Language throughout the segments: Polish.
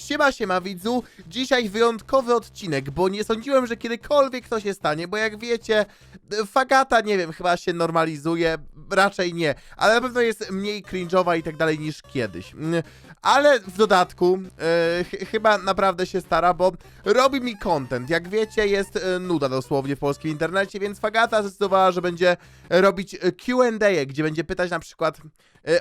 Siema, siema widzu, dzisiaj wyjątkowy odcinek, bo nie sądziłem, że kiedykolwiek to się stanie, bo jak wiecie, Fagata, nie wiem, chyba się normalizuje, raczej nie, ale na pewno jest mniej cringe'owa i tak dalej niż kiedyś. Mm, Ale w dodatku, ch chyba naprawdę się stara, bo robi mi content. Jak wiecie, jest e, nuda dosłownie w polskim internecie, więc Fagata zdecydowała, że będzie robić e, Q&A, gdzie będzie pytać na przykład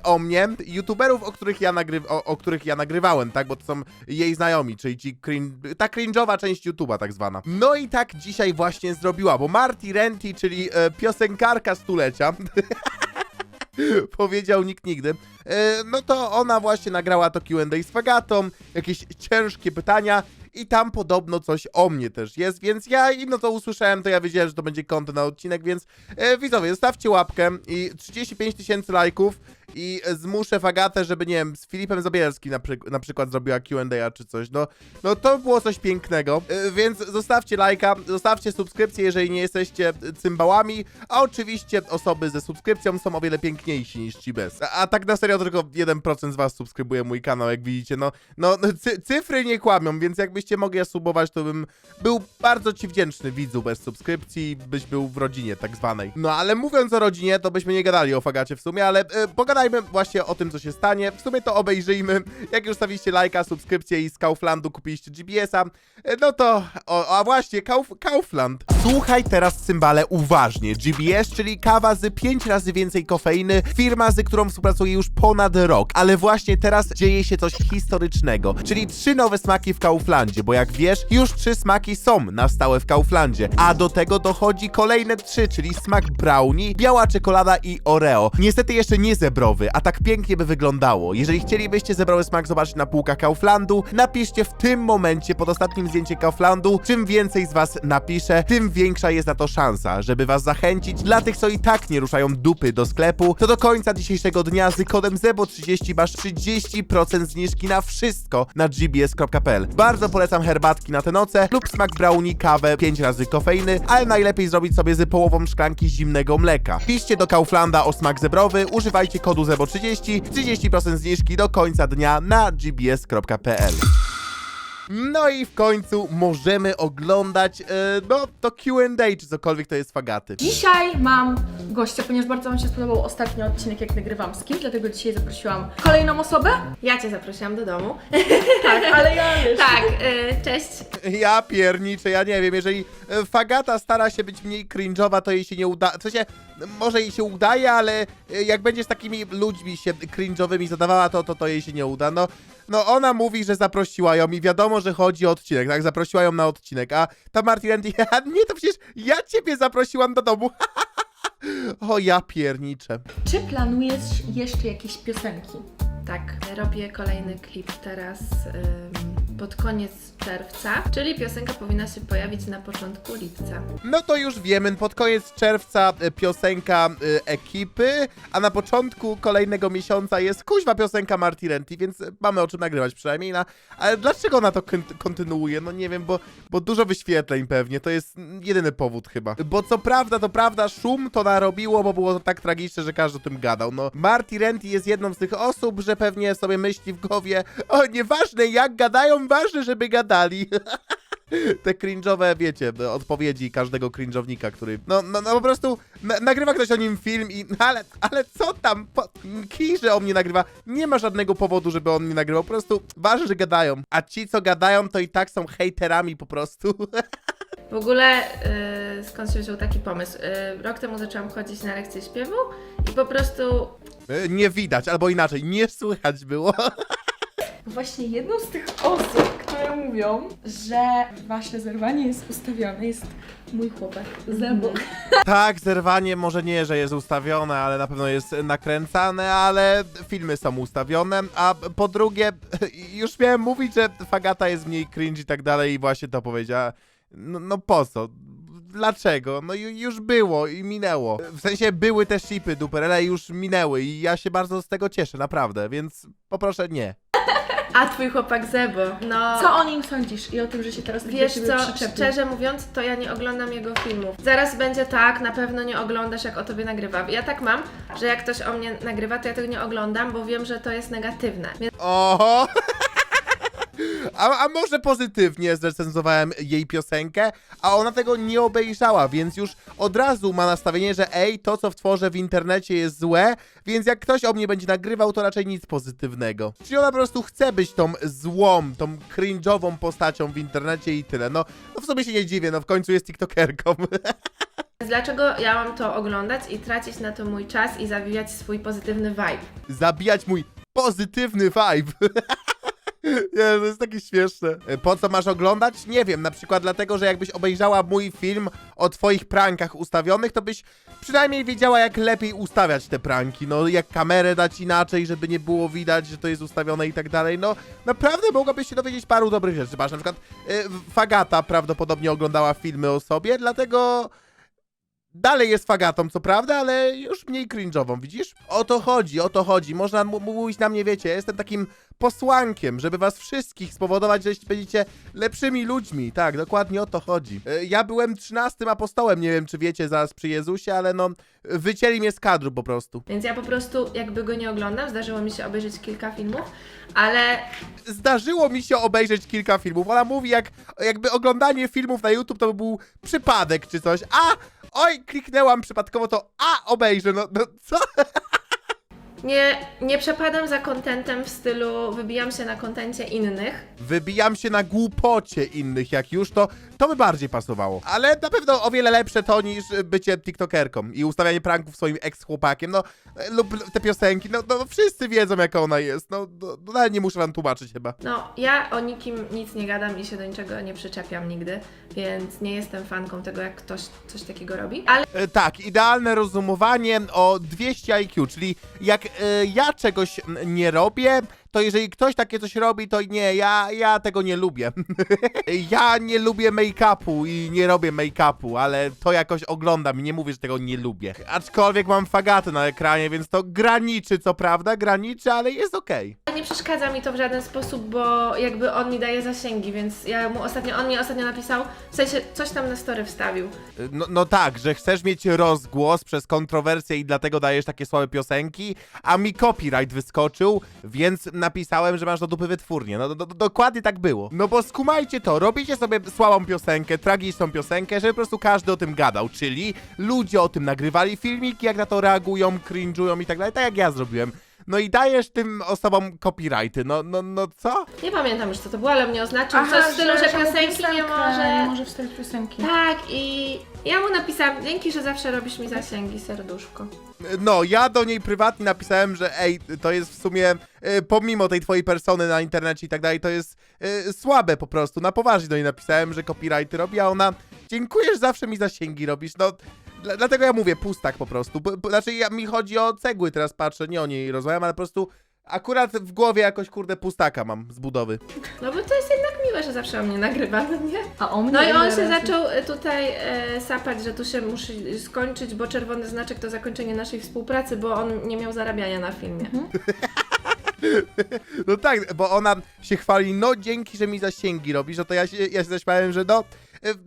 o mnie, youtuberów, o których ja, nagry o, o których ja nagrywałem, tak, bo to są jej znajomi, czyli ci crin ta cringe'owa część YouTube'a tak zwana. No i tak dzisiaj właśnie zrobiła, bo Marty Renty, czyli e, piosenkarka stulecia, powiedział nikt nigdy, e, no to ona właśnie nagrała to Q&A z Fagatą, jakieś ciężkie pytania i tam podobno coś o mnie też jest, więc ja no to usłyszałem, to ja wiedziałem, że to będzie kontent na odcinek, więc e, widzowie, zostawcie łapkę i 35 tysięcy lajków i zmuszę Fagatę, żeby, nie wiem, z Filipem Zabielskim na, przy na przykład zrobiła Q&A czy coś, no, no to było coś pięknego, e, więc zostawcie lajka, zostawcie subskrypcję, jeżeli nie jesteście cymbałami, a oczywiście osoby ze subskrypcją są o wiele piękniejsi niż ci bez. A, a tak na serio tylko 1% z was subskrybuje mój kanał, jak widzicie, no, no cy cyfry nie kłamią, więc jakbyście mogli subować, to bym był bardzo ci wdzięczny widzu bez subskrypcji, byś był w rodzinie tak zwanej. No ale mówiąc o rodzinie, to byśmy nie gadali o Fagacie w sumie, ale e, pogadajmy właśnie o tym, co się stanie. W sumie to obejrzyjmy. Jak już stawiliście lajka, subskrypcję i z Kauflandu kupiliście GBS-a, e, no to, o, a właśnie, Kauf Kaufland. Słuchaj teraz, cymbale, uważnie. GBS, czyli kawa z 5 razy więcej kofeiny, firma, z którą współpracuję już ponad rok, ale właśnie teraz dzieje się coś historycznego, czyli trzy nowe smaki w Kauflandzie, bo jak wiesz, już trzy smaki są na stałe w Kauflandzie, a do tego dochodzi kolejne trzy, czyli smak brownie, biała czekolada i Oreo. Niestety jeszcze nie zebrowy, a tak pięknie by wyglądało. Jeżeli chcielibyście zebrowy smak zobaczyć na półkach Kauflandu, napiszcie w tym momencie pod ostatnim zdjęciem Kauflandu. Czym więcej z was napisze, tym większa jest na to szansa, żeby was zachęcić. Dla tych, co i tak nie ruszają dupy do sklepu, to do końca dzisiejszego dnia z kodem ZEBO30 masz 30% zniżki na wszystko na gbs.pl. Bardzo polecam herbatki na tę noce lub smak brownie, kawę, 5 razy kofeiny, ale najlepiej zrobić sobie z połową szklanki zimnego mleka. Piszcie do Kauflanda o smak zebrowy, używajcie kodu ZEBO30, 30% zniżki do końca dnia na gbs.pl. No i w końcu możemy oglądać, e, no, to Q&A, czy cokolwiek to jest fagaty. Dzisiaj mam gościa, ponieważ bardzo Wam się spodobał ostatni odcinek, jak nagrywam z kim, dlatego dzisiaj zaprosiłam kolejną osobę. Ja cię zaprosiłam do domu. Tak, ale ja wiesz. tak, y, cześć. Ja pierniczę, ja nie wiem, jeżeli e, Fagata stara się być mniej cringe'owa, to jej się nie uda, w sensie, może jej się udaje, ale e, jak będziesz takimi ludźmi się cringe'owymi zadawała, to, to to jej się nie uda, no. No ona mówi, że zaprosiła ją i wiadomo, że chodzi o odcinek, tak? Zaprosiła ją na odcinek, a ta Marty Renty, nie, to przecież ja ciebie zaprosiłam do domu. o ja pierniczę. Czy planujesz jeszcze jakieś piosenki? Tak, robię kolejny klip teraz ym, pod koniec czerwca, czyli piosenka powinna się pojawić na początku lipca. No to już wiemy, pod koniec czerwca e, piosenka e, ekipy, a na początku kolejnego miesiąca jest kuźwa piosenka Marty Renty, więc mamy o czym nagrywać przynajmniej. Na, ale dlaczego ona to kon- kontynuuje? No nie wiem, bo, bo dużo wyświetleń pewnie, to jest jedyny powód chyba. Bo co prawda, to prawda, szum to narobiło, bo było to tak tragiczne, że każdy o tym gadał. No, Marty Renty jest jedną z tych osób, że pewnie sobie myśli w głowie, o nieważne jak gadają, ważne, żeby gadali. te cringe'owe, wiecie, odpowiedzi każdego cringe'ownika, który, no, no, no po prostu na, nagrywa ktoś o nim film i, no ale, ale co tam, po, kij, że o mnie nagrywa, nie ma żadnego powodu, żeby on mnie nagrywał, po prostu ważne, że gadają, a ci, co gadają, to i tak są hejterami po prostu. W ogóle y, skąd się wziął taki pomysł? Y, rok temu zaczęłam chodzić na lekcje śpiewu i po prostu nie widać, albo inaczej, nie słychać było. Właśnie jedną z tych osób, które mówią, że wasze zerwanie jest ustawione, jest mój chłopak Zebo. tak, zerwanie może nie, że jest ustawione, ale na pewno jest nakręcane, ale filmy są ustawione, a po drugie, już miałem mówić, że Fagata jest mniej cringe i tak dalej i właśnie to powiedziała. No, no po co? Dlaczego? No ju, już było i minęło. W sensie były te shipy duperele już minęły i ja się bardzo z tego cieszę, naprawdę, więc poproszę nie. A twój chłopak Zebo, no... Co o nim sądzisz i o tym, że się teraz Wiesz do ciebie co, przyczepił? szczerze mówiąc, to ja nie oglądam jego filmów. Zaraz będzie tak, na pewno nie oglądasz, jak o tobie nagrywa. Ja tak mam, że jak ktoś o mnie nagrywa, to ja tego nie oglądam, bo wiem, że to jest negatywne. Więc Oho! A, a może pozytywnie zrecenzowałem jej piosenkę, a ona tego nie obejrzała, więc już od razu ma nastawienie, że ej, to co tworzę w internecie jest złe, więc jak ktoś o mnie będzie nagrywał, to raczej nic pozytywnego. Czyli ona po prostu chce być tą złą, tą cringe'ową postacią w internecie i tyle. No, no w sobie się nie dziwię, no w końcu jest tiktokerką. Dlaczego ja mam to oglądać i tracić na to mój czas i zawijać swój pozytywny vibe? Zabijać mój pozytywny vibe. Nie, to jest takie śmieszne. E, Po co masz oglądać? Nie wiem, na przykład dlatego, że jakbyś obejrzała mój film o twoich prankach ustawionych, to byś przynajmniej wiedziała, jak lepiej ustawiać te pranki. No, jak kamerę dać inaczej, żeby nie było widać, że to jest ustawione i tak dalej. No, naprawdę mogłabyś się dowiedzieć paru dobrych rzeczy. Masz na przykład e, Fagata prawdopodobnie oglądała filmy o sobie, dlatego Dalej jest fagatą, co prawda, ale już mniej cringe'ową, widzisz? O to chodzi, o to chodzi. Można mówić na mnie, wiecie, jestem takim posłankiem, żeby was wszystkich spowodować, że będziecie lepszymi ludźmi. Tak, dokładnie o to chodzi. E, Ja byłem trzynastym apostołem, nie wiem czy wiecie, zaraz przy Jezusie, ale no, wycięli mnie z kadru po prostu. Więc ja po prostu jakby go nie oglądam, zdarzyło mi się obejrzeć kilka filmów, ale Zdarzyło mi się obejrzeć kilka filmów. Ona mówi, jak, jakby oglądanie filmów na YouTube to by był przypadek czy coś. A! Oj, kliknęłam przypadkowo to A obejrzę, no, no co? nie, nie przepadam za kontentem w stylu wybijam się na kontencie innych. Wybijam się na głupocie innych, jak już, to, to by bardziej pasowało. Ale na pewno o wiele lepsze to niż bycie tiktokerką i ustawianie pranków swoim ex-chłopakiem, no, e, lub te piosenki, no, no wszyscy wiedzą, jaka ona jest, no, no, no nawet nie muszę wam tłumaczyć chyba. No, ja o nikim nic nie gadam i się do niczego nie przyczepiam nigdy, więc nie jestem fanką tego, jak ktoś coś takiego robi. Ale E, tak, idealne rozumowanie o 200 IQ, czyli jak e, ja czegoś nie robię, to jeżeli ktoś takie coś robi, to nie, ja, ja tego nie lubię. ja nie lubię make-upu i nie robię make-upu, ale to jakoś oglądam i nie mówię, że tego nie lubię. Aczkolwiek mam fagaty na ekranie, więc to graniczy, co prawda, graniczy, ale jest okej. nie przeszkadza mi to w żaden sposób, bo jakby on mi daje zasięgi, więc ja mu ostatnio, on mi ostatnio napisał, w sensie coś tam na story wstawił. No, no tak, że chcesz mieć rozgłos przez kontrowersje i dlatego dajesz takie słabe piosenki, a mi copyright wyskoczył, więc napisałem, że masz do dupy wytwórnię. No do, do, dokładnie tak było. No bo skumajcie to, robicie sobie słabą piosenkę, tragiczną piosenkę, żeby po prostu każdy o tym gadał, czyli ludzie o tym nagrywali filmiki, jak na to reagują, cringe'ują i tak dalej, tak jak ja zrobiłem. No i dajesz tym osobom copyrighty, no, no, no co? Nie pamiętam już co to było, ale mnie oznaczył coś w stylu, że, piosenki nie może. Nie może wstawić piosenki. Tak, i ja mu napisałam, dzięki, że zawsze robisz mi zasięgi, serduszko. No, ja do niej prywatnie napisałem, że ej, to jest w sumie, e, pomimo tej twojej persony na internecie i tak dalej, to jest e, słabe po prostu. Na poważnie do niej napisałem, że copyrighty robi, a ona, dziękuję, że zawsze mi zasięgi robisz, no... Dla, dlatego ja mówię pustak po prostu. B, b, znaczy, ja, mi chodzi o cegły, teraz patrzę, nie o niej rozmawiam, ale po prostu akurat w głowie jakoś, kurde, pustaka mam z budowy. No bo to jest jednak miłe, że zawsze o mnie nagrywa, no nie? A o mnie No i on się razy? zaczął e, tutaj e, sapać, że tu się musi skończyć, bo czerwony znaczek to zakończenie naszej współpracy, bo on nie miał zarabiania na filmie. No tak, bo ona się chwali, no dzięki, że mi zasięgi robisz, no to ja się, ja się zaśmiałem, że no,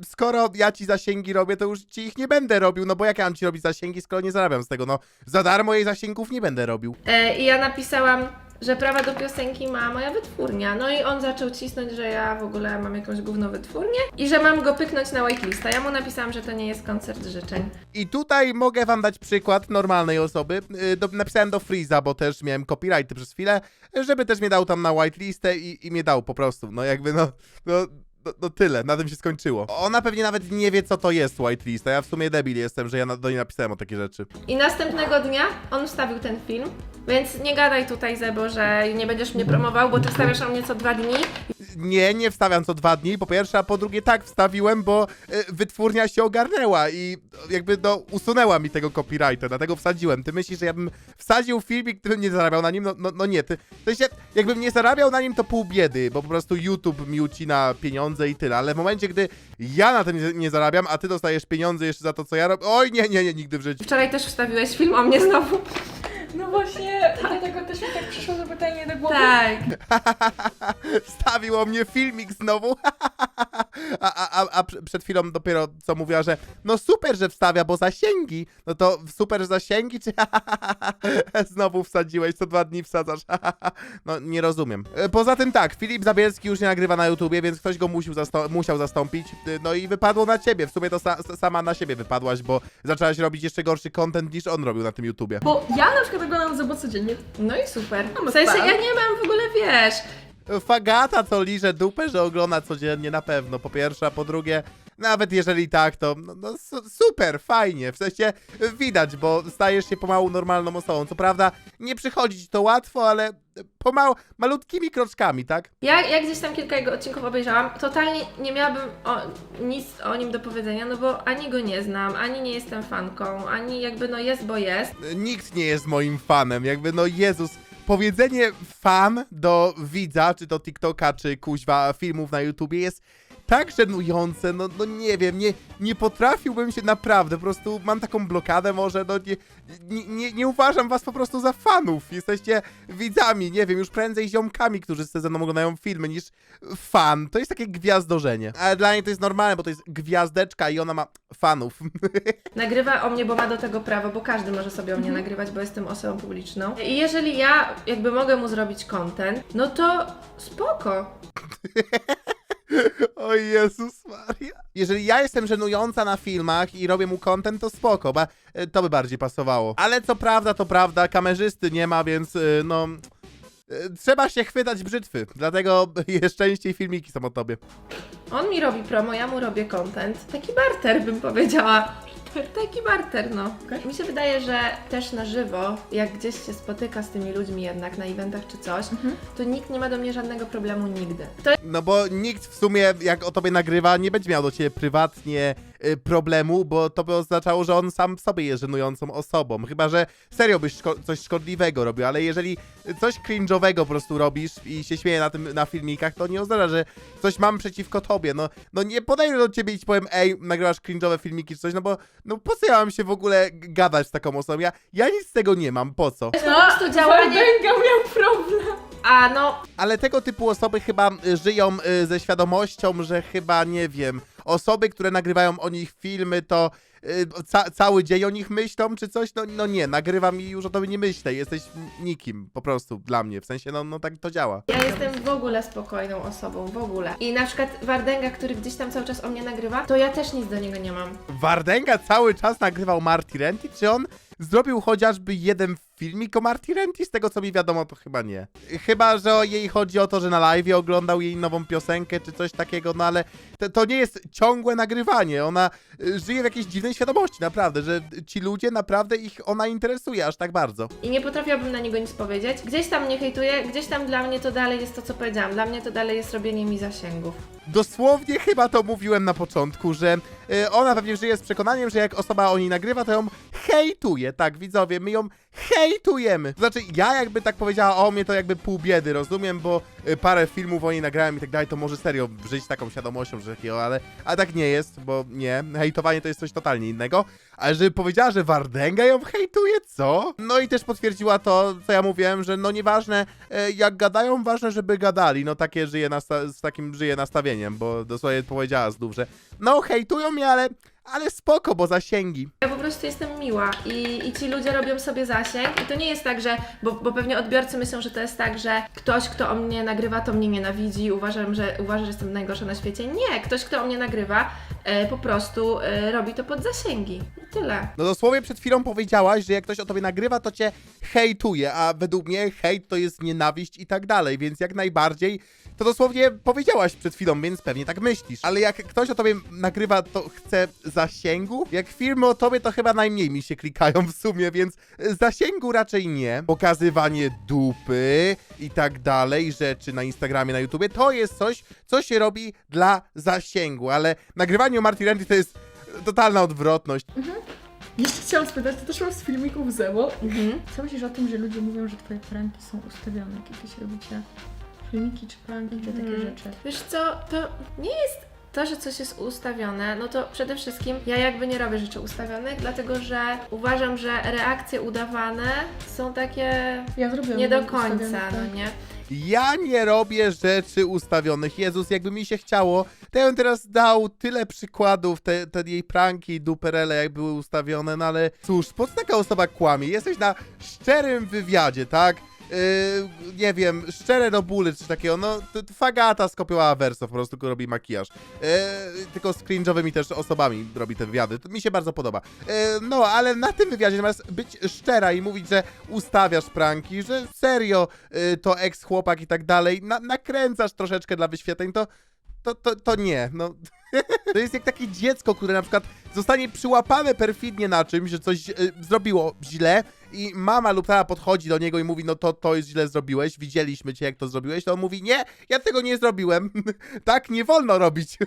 skoro ja ci zasięgi robię, to już ci ich nie będę robił, no bo jak ja mam ci robić zasięgi, skoro nie zarabiam z tego, no za darmo jej zasięgów nie będę robił. E, I ja napisałam, że prawa do piosenki ma moja wytwórnia. No i on zaczął cisnąć, że ja w ogóle mam jakąś gówno wytwórnię i że mam go pyknąć na whitelista. Ja mu napisałam, że to nie jest koncert życzeń. I tutaj mogę wam dać przykład normalnej osoby. Y, Do, napisałem do Freeza, bo też miałem copyrighty przez chwilę, żeby też mnie dał tam na whitelistę i, i mnie dał po prostu. No jakby no, no, no, no tyle, na tym się skończyło. Ona pewnie nawet nie wie, co to jest whitelista. Ja w sumie debil jestem, że ja na, do niej napisałem o takie rzeczy. I następnego dnia on wstawił ten film, więc nie gadaj tutaj Zebo, że nie będziesz mnie promował, bo ty wstawiasz o mnie co dwa dni. Nie, nie wstawiam co dwa dni, po pierwsze, a po drugie tak wstawiłem, bo y, wytwórnia się ogarnęła i jakby no usunęła mi tego copyrighta, dlatego wsadziłem. Ty myślisz, że ja bym wsadził filmik, gdybym nie zarabiał na nim? No, no, no nie, ty, w sensie, jakbym nie zarabiał na nim, to pół biedy, bo po prostu YouTube mi ucina pieniądze i tyle, ale w momencie, gdy ja na tym nie, nie zarabiam, a ty dostajesz pieniądze jeszcze za to, co ja robię, oj nie, nie, nie, nigdy w życiu. Wczoraj też wstawiłeś film o mnie znowu. No właśnie, dlatego też mi tak przyszło to pytanie do głowy. Tak. Wstawiło mnie filmik znowu. A, a, a, a pr- przed chwilą dopiero co mówiła, że no super, że wstawia, bo zasięgi. No to super, że zasięgi, czy znowu wsadziłeś, co dwa dni wsadzasz? no nie rozumiem. E, Poza tym tak, Filip Zabielski już nie nagrywa na YouTubie, więc ktoś go musiał, zasto- musiał zastąpić. Y, No i wypadło na ciebie. W sumie to sa sama na siebie wypadłaś, bo zaczęłaś robić jeszcze gorszy content niż on robił na tym YouTubie. Bo ja na przykład oglądam Zebo codziennie. No i super. W sensie ja nie mam w ogóle, wiesz, Fagata to liże dupę, że ogląda codziennie na pewno, po pierwsze, a po drugie, nawet jeżeli tak, to no, no, su- super, fajnie, w sensie widać, bo stajesz się pomału normalną osobą. Co prawda, nie przychodzi ci to łatwo, ale pomału, malutkimi kroczkami, tak? Ja, ja gdzieś tam kilka jego odcinków obejrzałam, totalnie nie miałabym o, nic o nim do powiedzenia, no bo ani go nie znam, ani nie jestem fanką, ani jakby no jest, bo jest. Nikt nie jest moim fanem, jakby no Jezus. Powiedzenie fan do widza, czy to TikToka, czy kuźwa filmów na YouTubie jest tak żenujące, no, no nie wiem, nie, nie potrafiłbym się naprawdę, po prostu mam taką blokadę może, no nie, nie, nie, nie uważam was po prostu za fanów, jesteście widzami, nie wiem, już prędzej ziomkami, którzy ze mną oglądają filmy, niż fan, to jest takie gwiazdorzenie, ale dla niej to jest normalne, bo to jest gwiazdeczka i ona ma fanów. Nagrywa o mnie, bo ma do tego prawo, bo każdy może sobie o mnie nagrywać, bo jestem osobą publiczną. I jeżeli ja jakby mogę mu zrobić content, no to spoko. O Jezus Maria. Jeżeli ja jestem żenująca na filmach i robię mu content, to spoko, bo e, to by bardziej pasowało. Ale co prawda, to prawda, kamerzysty nie ma, więc e, no... e, Trzeba się chwytać brzytwy, dlatego jest częściej filmiki są o tobie. On mi robi promo, ja mu robię content. Taki barter bym powiedziała. Taki barter, no. Mi się wydaje, że też na żywo, jak gdzieś się spotyka z tymi ludźmi jednak na eventach czy coś, to nikt nie ma do mnie żadnego problemu nigdy. To No bo nikt w sumie, jak o tobie nagrywa, nie będzie miał do ciebie prywatnie problemu, bo to by oznaczało, że on sam w sobie jest żenującą osobą. Chyba, że serio byś szko- coś szkodliwego robił, ale jeżeli coś cringe'owego po prostu robisz i się śmieje na tym na filmikach, to nie oznacza, że coś mam przeciwko tobie. No, no nie podejdę do ciebie i ci powiem, ej, nagrywasz cringe'owe filmiki czy coś, no bo no po co ja mam się w ogóle gadać z taką osobą? Ja, ja nic z tego nie mam, po co? po prostu działanie... Miał problem. A no, Ale tego typu osoby chyba y, żyją y, ze świadomością, że chyba, nie wiem, osoby, które nagrywają o nich filmy, to y, ca cały dzień o nich myślą, czy coś? No, no nie, nagrywam i już o tobie nie myślę, jesteś nikim, po prostu, dla mnie, w sensie, no, no tak to działa. Ja jestem w ogóle spokojną osobą, w ogóle. I na przykład Wardęga, który gdzieś tam cały czas o mnie nagrywa, to ja też nic do niego nie mam. Wardęga cały czas nagrywał Marty Renty, czy on zrobił chociażby jeden filmik o Marty Renty? Z tego co mi wiadomo, to chyba nie. Chyba, że o jej chodzi o to, że na live oglądał jej nową piosenkę, czy coś takiego, no ale to, to nie jest ciągłe nagrywanie. Ona y, żyje w jakiejś dziwnej świadomości, naprawdę, że ci ludzie naprawdę ich ona interesuje aż tak bardzo. I nie potrafiłabym na niego nic powiedzieć. Gdzieś tam mnie hejtuje, gdzieś tam dla mnie to dalej jest to, co powiedziałam. Dla mnie to dalej jest robienie mi zasięgów. Dosłownie chyba to mówiłem na początku, że y, ona pewnie żyje z przekonaniem, że jak osoba o niej nagrywa, to ją hejtuje. Tak, widzowie, my ją hejtujemy. Znaczy, ja jakby tak powiedziała o mnie, to jakby pół biedy, rozumiem, bo y, parę filmów o niej nagrałem i tak dalej, to może serio żyć taką świadomością, że takiego, ale, ale tak nie jest, bo nie, hejtowanie to jest coś totalnie innego. Ale żeby powiedziała, że Wardęga ją hejtuje, co? No i też potwierdziła to, co ja mówiłem, że no nieważne e, jak gadają, ważne, żeby gadali. No takie żyje z takim żyje nastawieniem, bo dosłownie powiedziała znów, że no hejtują mnie, ale, ale spoko, bo zasięgi. Ja po prostu jestem miła i, i ci ludzie robią sobie zasięg i to nie jest tak, że, bo, bo pewnie odbiorcy myślą, że to jest tak, że ktoś, kto o mnie nagrywa, to mnie nienawidzi, uważam, że, uważa, że jestem najgorsza na świecie. Nie, ktoś, kto o mnie nagrywa, e, po prostu e, robi to pod zasięgi. I tyle. No dosłownie przed chwilą powiedziałaś, że jak ktoś o tobie nagrywa, to cię hejtuje, a według mnie hejt to jest nienawiść i tak dalej, więc jak najbardziej to dosłownie powiedziałaś przed chwilą, więc pewnie tak myślisz. Ale jak ktoś o tobie nagrywa, to chce zasięgu? Jak filmy o tobie, to chyba najmniej mi się klikają w sumie, więc zasięgu raczej nie. Pokazywanie dupy i tak dalej, rzeczy na Instagramie, na YouTubie, to jest coś, co się robi dla zasięgu, ale nagrywanie o Marty Renty to jest totalna odwrotność. Jeszcze chciałam spytać, to też mam z filmików Zebo. Mhm. Co myślisz o tym, że ludzie mówią, że twoje pranki są ustawione, jak jakieś robicie filmiki czy pranki, czy takie Mhm. rzeczy? Wiesz co, to nie jest to, że coś jest ustawione, no to przede wszystkim ja jakby nie robię rzeczy ustawionych, dlatego że uważam, że reakcje udawane są takie Ja zrobiłam nie do ustawione końca, no nie? Ja nie robię rzeczy ustawionych. Jezus, jakby mi się chciało, to ja bym teraz dał tyle przykładów, te, te jej pranki i duperele, jak były ustawione, no ale cóż, po co taka osoba kłamie? Jesteś na szczerym wywiadzie, tak? Yy, nie wiem, szczere do bólu, czy takiego, no, Fagata skopiowała Verso, po prostu tylko robi makijaż. Yy, tylko z cringe'owymi też osobami robi te wywiady, to mi się bardzo podoba. Yy, no, ale na tym wywiadzie zamiast być szczera i mówić, że ustawiasz pranki, że serio yy, to ex-chłopak i tak dalej, na, nakręcasz troszeczkę dla wyświetleń, to to, to, to nie, no. To jest jak takie dziecko, które na przykład zostanie przyłapane perfidnie na czymś, że coś y, zrobiło źle i mama lub tata podchodzi do niego i mówi, no to, to jest źle zrobiłeś, widzieliśmy cię, jak to zrobiłeś, to on mówi, nie, ja tego nie zrobiłem, tak nie wolno robić.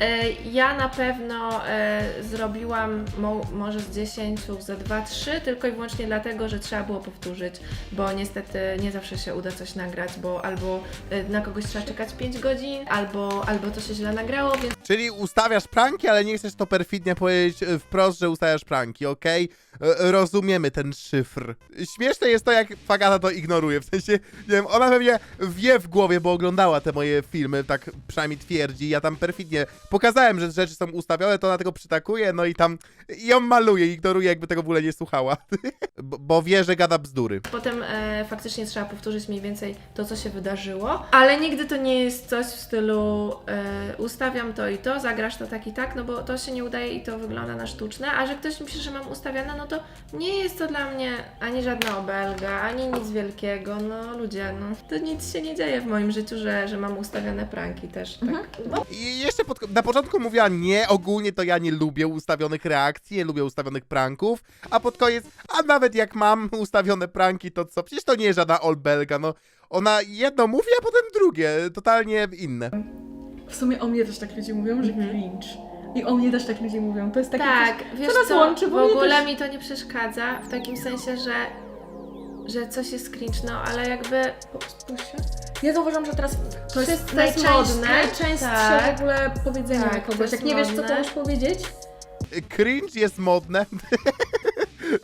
E, Ja na pewno e, zrobiłam mo może z 10 za 2-3, tylko i wyłącznie dlatego, że trzeba było powtórzyć, bo niestety nie zawsze się uda coś nagrać, bo albo e, na kogoś trzeba czekać 5 godzin, albo, albo to się źle nagrało, więc Czyli ustawiasz pranki, ale nie chcesz to perfidnie powiedzieć y, wprost, że ustawiasz pranki, okej? Y, Rozumiemy ten szyfr. Śmieszne jest to, jak Fagata to ignoruje, w sensie, nie wiem, ona pewnie wie w głowie, bo oglądała te moje filmy, tak przynajmniej twierdzi, ja tam perfidnie pokazałem, że rzeczy są ustawione, to ona tego przytakuje, no i tam ją maluje, ignoruje, jakby tego w ogóle nie słuchała. bo, bo wie, że gada bzdury. potem e, faktycznie trzeba powtórzyć mniej więcej to, co się wydarzyło, ale nigdy to nie jest coś w stylu e, ustawiam to to, zagrasz to tak i tak, no bo to się nie udaje i to wygląda na sztuczne, a że ktoś mi pisze, że mam ustawione, no to nie jest to dla mnie ani żadna obelga, ani nic wielkiego, no ludzie, no to nic się nie dzieje w moim życiu, że, że mam ustawione pranki też, tak. No, I jeszcze pod, na początku mówiła nie, ogólnie to ja nie lubię ustawionych reakcji, nie lubię ustawionych pranków, a pod koniec, a nawet jak mam ustawione pranki, to co? Przecież to nie jest żadna olbelga, no. Ona jedno mówi, a potem drugie, totalnie inne. W sumie o mnie też tak ludzie mówią, że Mhm. cringe. I o mnie też tak ludzie mówią. To jest takie tak, coś, wiesz co nas co, łączy, w bo mnie ogóle też... mi to nie przeszkadza, w takim sensie, że że coś jest cringe, no ale jakby. Ja zauważam, że teraz to jest, to jest najczęstsze, modne, najczęstsze tak. w ogóle powiedzenie Tak, na to kogoś. jest Jak nie wiesz, co to możesz powiedzieć, Cringe jest modne.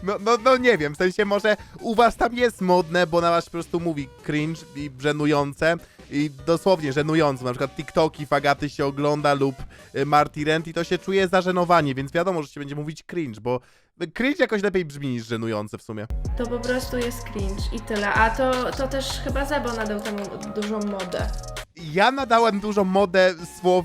No, no, no nie wiem, w sensie może u was tam jest modne, bo na was po prostu mówi cringe i żenujące i dosłownie żenujące, na przykład TikToki, Fagaty się ogląda lub y, Marty Rent i to się czuje za żenowanie, więc wiadomo, że się będzie mówić cringe, bo cringe jakoś lepiej brzmi niż żenujące w sumie. to po prostu jest cringe i tyle. A to, to też chyba Zebo nadał temu dużą modę. Ja nadałem dużo modę słow,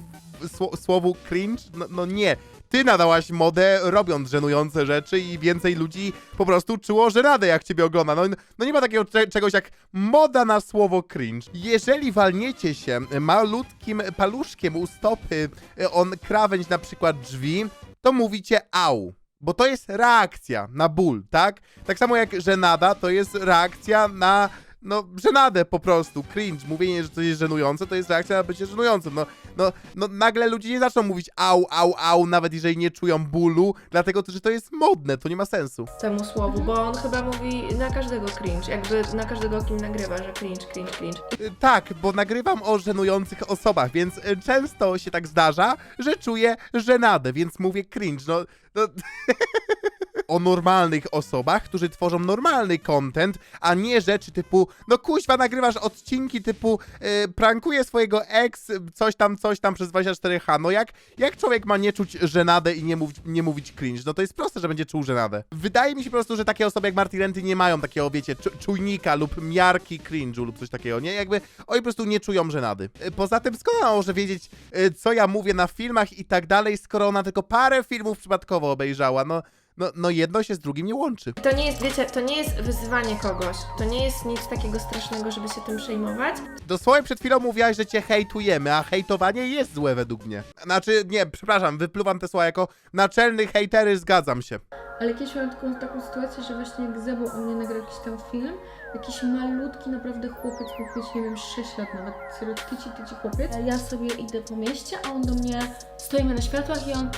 sło, słowu cringe? No, no nie. Ty nadałaś modę robiąc żenujące rzeczy i więcej ludzi po prostu czuło żenadę jak ciebie ogląda. No, no nie ma takiego cze- czegoś jak moda na słowo cringe. Jeżeli walniecie się malutkim paluszkiem u stopy e, on krawędź na przykład drzwi, to mówicie au. Bo to jest reakcja na ból, tak? Tak samo jak żenada to jest reakcja na no, żenadę po prostu, cringe, mówienie, że coś jest żenujące, to jest reakcja na bycie żenującym, no, no, no, nagle ludzie nie zaczną mówić au, au, au, nawet jeżeli nie czują bólu, dlatego, że to jest modne, to nie ma sensu. Temu słowu, bo on chyba mówi na każdego cringe, jakby na każdego kim nagrywa, że cringe, cringe, cringe. Y, Tak, bo nagrywam o żenujących osobach, więc y, często się tak zdarza, że czuję żenadę, więc mówię cringe, no, no... o normalnych osobach, którzy tworzą normalny content, a nie rzeczy typu, no kuźwa, nagrywasz odcinki typu y, prankuje swojego ex, coś tam, coś tam przez 24H, no jak, jak człowiek ma nie czuć żenadę i nie, mów, nie mówić cringe? No to jest proste, że będzie czuł żenadę. Wydaje mi się po prostu, że takie osoby jak Marty Renty nie mają takiego, wiecie, czu- czujnika lub miarki cringe'u lub coś takiego, nie? Jakby oni po prostu nie czują żenady. Y, Poza tym skąd ona może wiedzieć, y, co ja mówię na filmach i tak dalej, skoro ona tylko parę filmów przypadkowo obejrzała, no... No, no jedno się z drugim nie łączy. To nie jest, wiecie, to nie jest wyzywanie kogoś, to nie jest nic takiego strasznego, żeby się tym przejmować. Dosłownie przed chwilą mówiłaś, że cię hejtujemy, a hejtowanie jest złe według mnie. Znaczy, nie, przepraszam, wypluwam te słowa jako naczelny hejtery, zgadzam się. Ale kiedyś miałam taką, taką sytuację, że właśnie jak Zebo u mnie nagrał jakiś tam film, jakiś malutki naprawdę chłopiec, mógł mieć, nie wiem, 6 lat nawet, serio, tyci, tyci chłopiec. Ja sobie idę po mieście, a on do mnie, stoimy na światłach i on,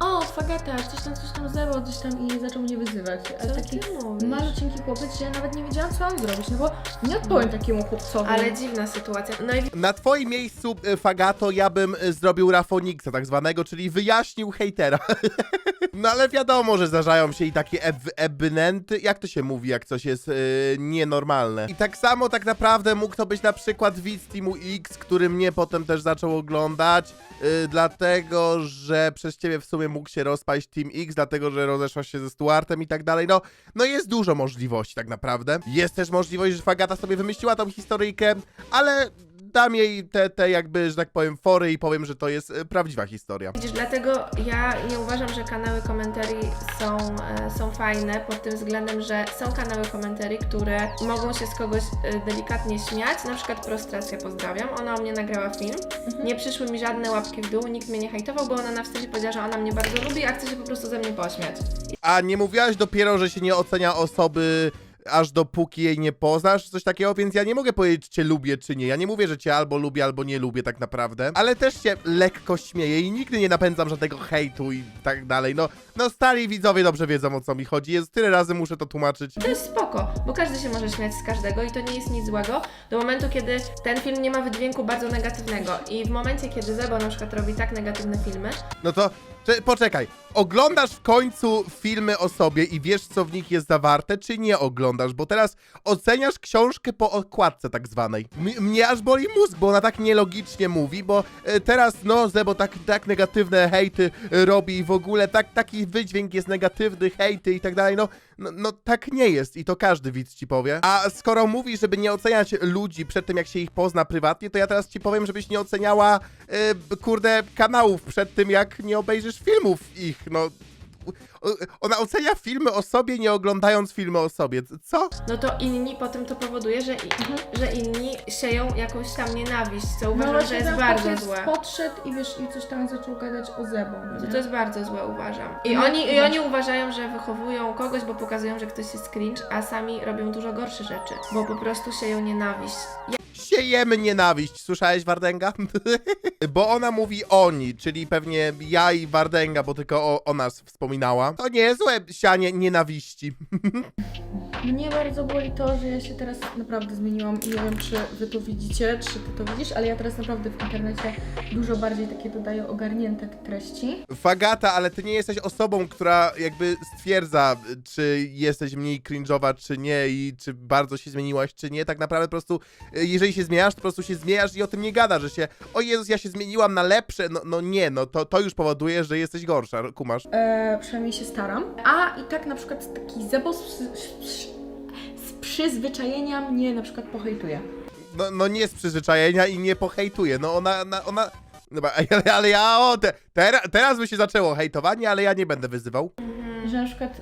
o, o, Fagata, coś tam, coś tam zerwał, coś tam i zaczął mnie wyzywać. Ale Co taki ty mówisz? malucinki chłopiec, że ja nawet nie wiedziałam, co mam zrobić, no bo nie odpowiem takiemu chłopcowi. Ale dziwna sytuacja. No i Na twoim miejscu, e, Fagato, ja bym e, zrobił Rafoniksa tak zwanego, czyli wyjaśnił hejtera. no ale wiadomo, że zdarzają się i takie eb ebnenty, jak to się mówi, jak coś jest e, nienormalne. I tak samo tak naprawdę mógł to być na przykład widz Teamu X, który mnie potem też zaczął oglądać, e, dlatego, że przez ciebie w sumie mógł się rozpaść Team X, dlatego, że rozeszłaś się ze Stuartem i tak dalej. No, no jest dużo możliwości tak naprawdę. Jest też możliwość, że Fagata sobie wymyśliła tą historyjkę, ale dam jej te, te jakby, że tak powiem, fory i powiem, że to jest e, prawdziwa historia. Widzisz, dlatego ja nie uważam, że kanały komentarii są, e, są fajne pod tym względem, że są kanały komentarii, które mogą się z kogoś e, delikatnie śmiać, na przykład Prostracja pozdrawiam, ona o mnie nagrała film, nie przyszły mi żadne łapki w dół, nikt mnie nie hejtował, bo ona na wstępie powiedziała, że ona mnie bardzo lubi, a chce się po prostu ze mnie pośmiać. A nie mówiłaś dopiero, że się nie ocenia osoby aż dopóki jej nie poznasz, coś takiego, więc ja nie mogę powiedzieć, czy cię lubię, czy nie. Ja nie mówię, że cię albo lubię, albo nie lubię tak naprawdę, ale też się lekko śmieję i nigdy nie napędzam żadnego hejtu i tak dalej. No, no stali widzowie dobrze wiedzą, o co mi chodzi. Jest tyle razy muszę to tłumaczyć. To jest spoko, bo każdy się może śmiać z każdego i to nie jest nic złego do momentu, kiedy ten film nie ma wydźwięku bardzo negatywnego i w momencie, kiedy Zebo na przykład robi tak negatywne filmy, No to cze- poczekaj. Oglądasz w końcu filmy o sobie i wiesz, co w nich jest zawarte, czy nie oglądasz? Bo teraz oceniasz książkę po okładce tak zwanej. M- mnie aż boli mózg, bo ona tak nielogicznie mówi, bo e, teraz, no, Zebo tak, tak negatywne hejty e, robi i w ogóle tak, taki wydźwięk jest negatywny, hejty i tak dalej, no, no, no tak nie jest i to każdy widz ci powie. A skoro mówisz, żeby nie oceniać ludzi przed tym, jak się ich pozna prywatnie, to ja teraz ci powiem, żebyś nie oceniała, e, kurde, kanałów przed tym, jak nie obejrzysz filmów ich, no. Ona ocenia filmy o sobie, nie oglądając filmy o sobie. Co? no to inni potem to powoduje, że, i, że inni sieją jakąś tam nienawiść, co no uważam, że właśnie jest ten bardzo chłopiec złe. podszedł i wiesz, i coś tam zaczął gadać o Zebo, no To, nie? to jest bardzo złe, uważam. I No, oni, I oni uważają, że wychowują kogoś, bo pokazują, że ktoś jest cringe, a sami robią dużo gorsze rzeczy, bo po prostu sieją nienawiść. Ja, Siejemy nienawiść. Słyszałeś, Wardęga? bo ona mówi oni, czyli pewnie ja i Wardęga, bo tylko o, o nas wspominała. To nie jest złe sianie nienawiści. Mnie bardzo boli to, że ja się teraz naprawdę zmieniłam i nie wiem, czy wy to widzicie, czy ty to widzisz, ale ja teraz naprawdę w internecie dużo bardziej takie dodaję ogarnięte te treści. Fagata, ale ty nie jesteś osobą, która jakby stwierdza, czy jesteś mniej cringe'owa, czy nie i czy bardzo się zmieniłaś, czy nie. Tak naprawdę po prostu, y, jeżeli się zmieniasz, to po prostu się zmieniasz i o tym nie gada, że się, o Jezus, ja się zmieniłam na lepsze. No, no nie, no to, to już powoduje, że jesteś gorsza, kumasz. E, przynajmniej się staram. A i tak na przykład taki Zebo z, przyzwyczajenia mnie na przykład pohejtuje. No, no nie z przyzwyczajenia i nie pohejtuje. No ona, ona, ona... Dobra, ale, ale ja, o, te, teraz, teraz by się zaczęło hejtowanie, ale ja nie będę wyzywał. Że na przykład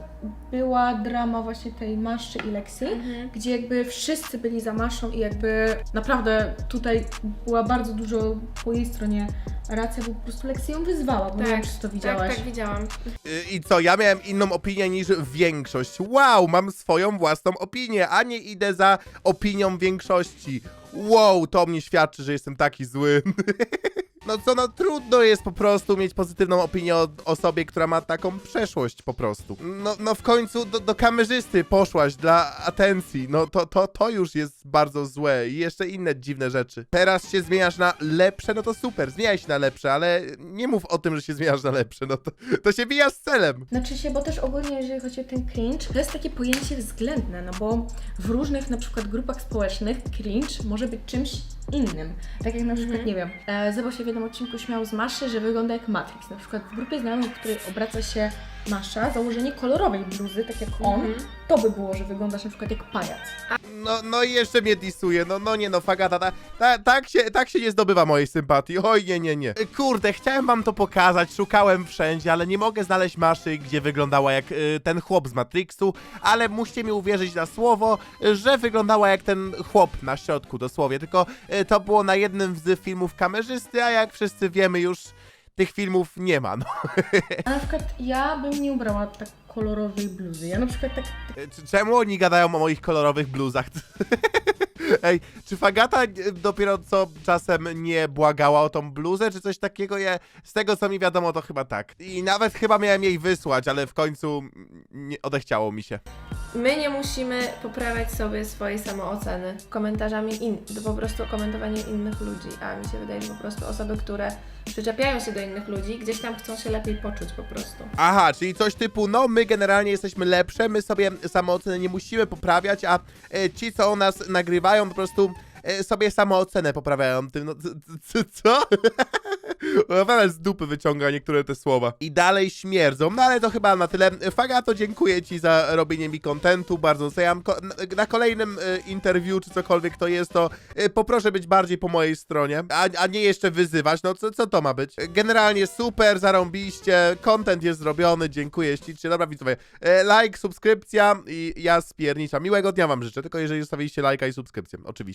była drama właśnie tej Maszczy i Leksy, gdzie jakby wszyscy byli za Maszą i jakby naprawdę tutaj była bardzo dużo po jej stronie racja, bo po prostu Leksy ją wyzwała, bo nie wiem, czy to tak, widziałaś. tak, widziałam. Y, I co, ja miałem inną opinię niż większość. Wow, mam swoją własną opinię, a nie idę za opinią większości. Wow, to mnie świadczy, że jestem taki zły. No co, no trudno jest po prostu mieć pozytywną opinię o osobie, która ma taką przeszłość po prostu. No, no w końcu do, do kamerzysty poszłaś dla atencji, no to, to, to już jest bardzo złe i jeszcze inne dziwne rzeczy. Teraz się zmieniasz na lepsze, no to super, zmieniaj się na lepsze, ale nie mów o tym, że się zmieniasz na lepsze, no to, to się bija z celem. Znaczy się, bo też ogólnie jeżeli chodzi o ten cringe, to jest takie pojęcie względne, no bo w różnych na przykład grupach społecznych cringe może być czymś innym. Tak jak na przykład, nie wiem, e, Zebo się w jednym odcinku śmiał z Maszy, że wygląda jak Matrix. Na przykład w grupie znajomych, w której obraca się Masza, założenie kolorowej bluzy, tak jak on, to by było, że wyglądasz na przykład jak pajac. No, no i jeszcze mnie disuje, no, no nie no, Fagata, ta, ta, tak, się, tak się nie zdobywa mojej sympatii, oj nie, nie, nie. Kurde, chciałem wam to pokazać, szukałem wszędzie, ale nie mogę znaleźć maszy, gdzie wyglądała jak y, ten chłop z Matrixu, ale musicie mi uwierzyć na słowo, że wyglądała jak ten chłop na środku dosłownie, tylko y, to było na jednym z filmów kamerzysty, a jak wszyscy wiemy już, tych filmów nie ma, no. A na przykład ja bym nie ubrała tak kolorowej bluzy. Ja na przykład tak, tak c- Czemu oni gadają o moich kolorowych bluzach? Ej, czy Fagata e, dopiero co czasem nie błagała o tą bluzę, czy coś takiego? Ja, z tego co mi wiadomo, to chyba tak. I nawet chyba miałem jej wysłać, ale w końcu nie odechciało mi się. My nie musimy poprawiać sobie swojej samooceny komentarzami, in, to po prostu komentowanie innych ludzi, a mi się wydaje, że po prostu osoby, które przyczepiają się do innych ludzi, gdzieś tam chcą się lepiej poczuć po prostu. Aha, czyli coś typu, no my generalnie jesteśmy lepsze, my sobie samoocenę nie musimy poprawiać, a e, ci, co o nas nagrywają, po prostu sobie samoocenę poprawiają tym, no co? Naprawdę z dupy wyciąga niektóre te słowa. I dalej śmierdzą, no ale to chyba na tyle. Fagato, dziękuję ci za robienie mi kontentu, bardzo doceniam. Na, kolejnym e, interwiu, czy cokolwiek to jest, to e, poproszę być bardziej po mojej stronie, a, a nie jeszcze wyzywać, no co, co to ma być? Generalnie super, zarąbiście, content jest zrobiony, dziękuję ślicznie. Dobra widzowie, e, like, subskrypcja i ja spierniczam. Miłego dnia wam życzę, tylko jeżeli zostawiliście lajka i subskrypcję, oczywiście.